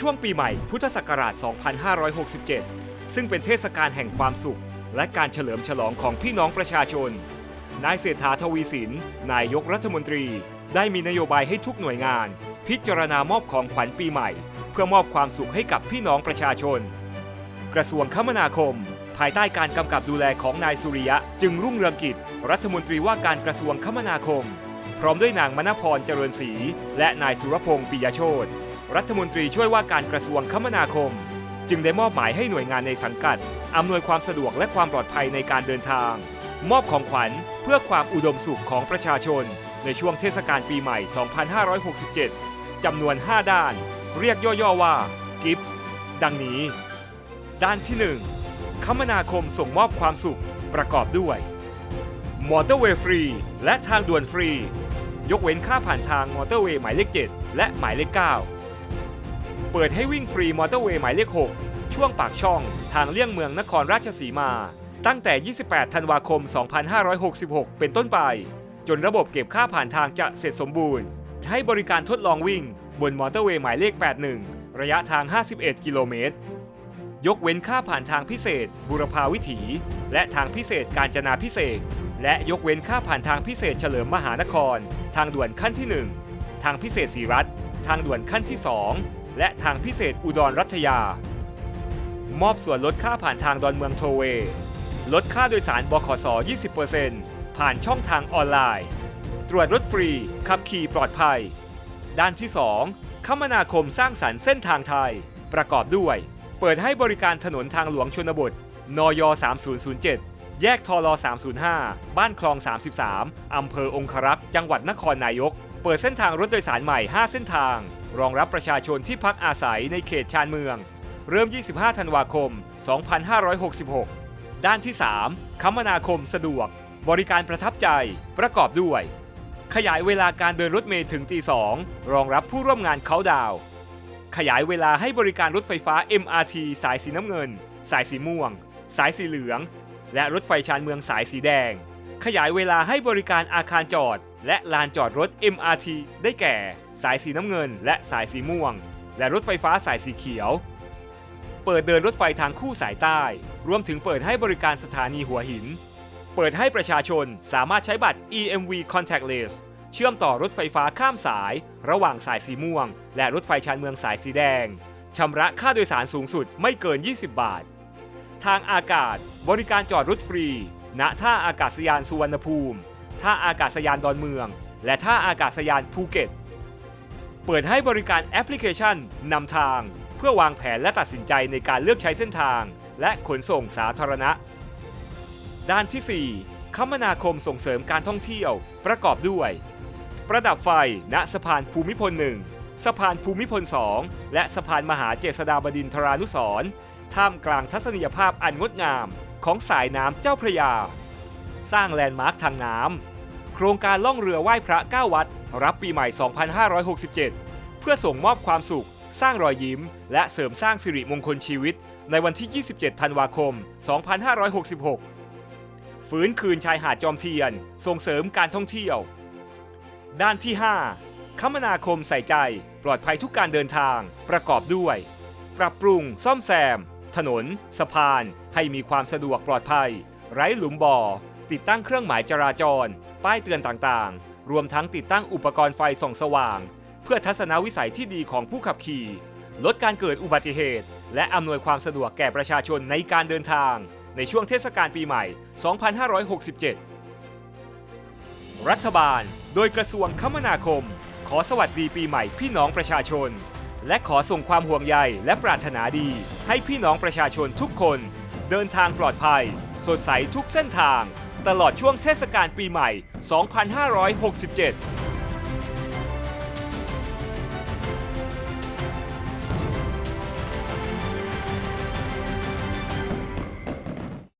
ช่วงปีใหม่พุทธศักราช 2567 ซึ่งเป็นเทศกาลแห่งความสุข และการเฉลิมฉลองของพี่น้องประชาชน นายเศรษฐาทวีสิน นายกรัฐมนตรี ได้มีนโยบายให้ทุกหน่วยงาน พิจารณามอบของขวัญปีใหม่ เพื่อมอบความสุขให้กับพี่น้องประชาชน กระทรวงคมนาคม ภายใต้การกำกับดูแลของนายสุริยะจึงรุ่งเรืองกิจ รัฐมนตรีว่าการกระทรวงคมนาคม พร้อมด้วยนางมณพรเจริญศรีและนายสุรพงศ์ปิยโชต รัฐมนตรีช่วยว่าการกระทรวงคมนาคม จึงได้มอบหมายให้หน่วยงานในสังกัด อำนวยความสะดวกและความปลอดภัยในการเดินทาง มอบของขวัญเพื่อความอุดมสุขของประชาชน ในช่วงเทศกาลปีใหม่ 2567 จำนวน 5 ด้าน เรียกย่อๆว่า GIFTS ดังนี้ ด้านที่ 1 คมนาคมส่งมอบความสุขประกอบด้วยมอเตอร์เวย์ฟรี และทางด่วนฟรี ยกเว้นค่าผ่านทางมอเตอร์เวย์หมายเลข 7 และหมายเลข 9 เปิดให้วิ่งฟรีมอเตอร์เวย์หมายเลข 6 ช่วงปากช่องทางเลี่ยงเมืองนครราชสีมา ตั้งแต่ 28 ธันวาคม 2566 เป็นต้นไป จนระบบเก็บค่าผ่านทางจะเสร็จสมบูรณ์ ให้บริการทดลองวิ่ง บนมอเตอร์เวย์หมายเลข 81 ระยะทาง 51 กิโลเมตร ยกเว้นค่าผ่านทางพิเศษ บุรพาวิถี และทางพิเศษการจนาพิเศษ และยกเว้นค่าผ่านทางพิเศษเฉลิมมหานคร ทางด่วนขั้นที่ 1 ทางพิเศษสีรัฐ ทางด่วนขั้นที่ 2 และทางพิเศษอุดรรัตยา มอบส่วนลดค่าผ่านทางดอนเมืองโทเว ลดค่าโดยสารบขส 20%ผ่านช่องทางออนไลน์ ตรวจรถฟรี ขับขี่ปลอดภัย ด้านที่ 2 คมนาคมสร้างสรรค์เส้นทางไทย ประกอบด้วย เปิดให้บริการถนนทางหลวงชนบท นย 3007 แยกทล305 บ้านคลอง 33 อำเภอองครักษ์ จังหวัดนครนายก เปิดเส้นทางรถโดยสารใหม่ 5 เส้นทาง รองรับประชาชนที่พักอาศัยในเขตชานเมือง เริ่ม 25 ธันวาคม 2566 ด้านที่ 3 คมนาคมสะดวก บริการประทับใจ ประกอบด้วย ขยายเวลาการเดินรถเมล์ถึงตีสองรองรับผู้ร่วมงานเขาดาว ขยายเวลาให้บริการรถไฟฟ้า MRT สายสีน้ำเงิน สายสีม่วง สายสีเหลือง และรถไฟชานเมืองสายสีแดง ขยายเวลาให้บริการอาคารจอด และลานจอดรถ MRT ได้แก่ สายสีน้ำเงิน และสายสีม่วง และรถไฟฟ้าสายสีเขียว เปิดเดินรถไฟทางคู่สายใต้ รวมถึงเปิดให้บริการสถานีหัวหิน เปิดให้ประชาชนสามารถใช้บัตร EMV Contactless เชื่อมต่อรถไฟฟ้าข้ามสาย ระหว่างสายสีม่วง และรถไฟชานเมืองสายสีแดงชำระค่าโดยสารสูงสุดไม่เกิน 20 บาท ทางอากาศ บริการจอดรถฟรี ณ ท่าอากาศยานสุวรรณภูมิ ท่าอากาศยานดอนเมือง และท่าอากาศยานภูเก็ต เปิดให้บริการแอปพลิเคชันนำทาง เพื่อวางแผนและตัดสินใจในการเลือกใช้เส้นทาง และขนส่งสาธารณะ ด้านที่ 4 คมนาคมส่งเสริมการท่องเที่ยว ประกอบด้วย ประดับไฟณสะพานภูมิพล1สะพานภูมิพล 2 และสะพานมหาเจษฎาบดินทรานุสรท่ามกลางทัศนียภาพอันงดงามของสายน้ำเจ้าพระยา สร้างแลนด์มาร์คทางน้ำโครงการล่องเรือไหว้พระ 9 วัด รับปีใหม่ 2567 เพื่อส่งมอบความสุข สร้างรอยยิ้ม และเสริมสร้างสิริมงคลชีวิต ในวันที่ 27 ธันวาคม 2566 ฟื้นคืนชายหาดจอมเทียน ส่งเสริมการท่องเที่ยว ด้านที่ 5 คมนาคมใส่ใจ ปลอดภัยทุกการเดินทาง ประกอบด้วย ปรับปรุง ซ่อมแซม ถนน สะพาน ให้มีความสะดวกปลอดภัย ไร้หลุมบ่อ ติดตั้งเครื่องหมายจราจร ป้ายเตือนต่างๆ รวมทั้งติดตั้งอุปกรณ์ไฟส่องสว่าง เพื่อทัศนวิสัยที่ดีของผู้ขับขี่ ลดการเกิดอุบัติเหตุ และอำนวยความสะดวกแก่ประชาชนในการเดินทาง ในช่วงเทศกาลปีใหม่ 2567 รัฐบาล โดยกระทรวงคมนาคม ขอสวัสดีปีใหม่พี่น้องประชาชน และขอส่งความห่วงใยและปรารถนาดี ให้พี่น้องประชาชนทุกคน เดินทางปลอดภัย สดใสทุกเส้นทาง ตลอดช่วงเทศกาลปีใหม่ 2567